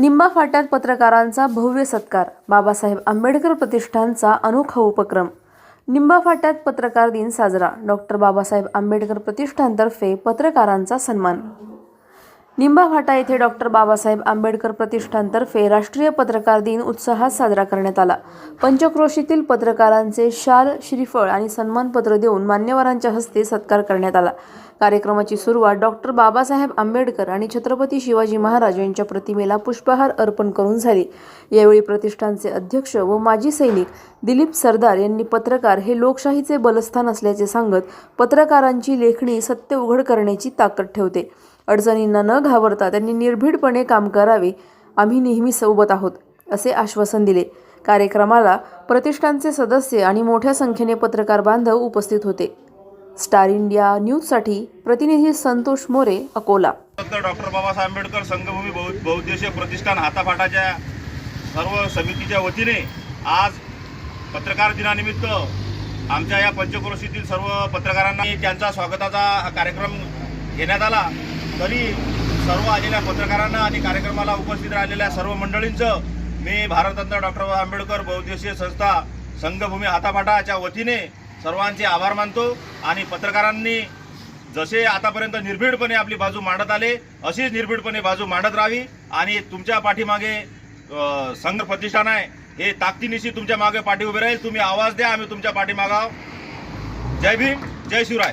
निंबा फाट्यात पत्रकारांचा भव्य सत्कार. बाबासाहेब आंबेडकर प्रतिष्ठानचा अनोखा उपक्रम. निंबा फाट्यात पत्रकार दिन साजरा. डॉक्टर बाबासाहेब आंबेडकर प्रतिष्ठानतर्फे पत्रकारांचा सन्मान. निंबाभाटा येथे डॉक्टर बाबासाहेब आंबेडकर प्रतिष्ठानतर्फे राष्ट्रीय पत्रकार दिन उत्साहात साजरा करण्यात आला. पंचक्रोशीतील पत्रकारांचे शाल श्रीफळ आणि सन्मानपत्र देऊन मान्यवरांच्या हस्ते सत्कार करण्यात आला. कार्यक्रमाची सुरुवात डॉक्टर बाबासाहेब आंबेडकर आणि छत्रपती शिवाजी महाराज यांच्या प्रतिमेला पुष्पहार अर्पण करून झाली. यावेळी प्रतिष्ठानचे अध्यक्ष व माजी सैनिक दिलीप सरदार यांनी पत्रकार हे लोकशाहीचे बलस्थान असल्याचे सांगत पत्रकारांची लेखणी सत्य उघड करण्याची ताकद ठेवते. अडचणींना न घाबरता त्यांनी निर्भीडपणे काम करावे. आम्ही नेहमी सोबत आहोत असे आश्वासन दिले. कार्यक्रमाला प्रतिष्ठानचे सदस्य आणि मोठ्या संख्येने पत्रकार बांधव उपस्थित होते. स्टार इंडिया न्यूजसाठी प्रतिनिधी संतोष मोरे अकोला. डॉक्टर डॉक्टर बाबासाहेब आंबेडकर संघभूमी बहु प्रतिष्ठान हाताफाटाच्या सर्व समितीच्या वतीने आज पत्रकार दिनानिमित्त आमच्या या पंचक्रोशीतील सर्व पत्रकारांना त्यांचा स्वागताचा कार्यक्रम घेण्यात आला. तरी सर्व आलेल्या पत्रकारांना आणि कार्यक्रमाला उपस्थित राहिलेल्या सर्व मंडळींचं मी भारतरत्न डॉक्टर बाबा आंबेडकर बहुउद्देशीय संस्था संघभूमी हाताफाटाच्या वतीने सर्वांचे आभार मानतो आणि पत्रकारांनी जसे आतापर्यंत निर्भीडपणे आपली बाजू मांडत आले अशीच निर्भीडपणे बाजू मांडत राहावी आणि तुमच्या पाठीमागे संघ प्रतिष्ठान आहे हे ताकदीनिशी तुमच्या मागे पाठी उभे राहील. तुम्ही आवाज द्या आम्ही तुमच्या पाठीमागा जय भीम जय शिवराय.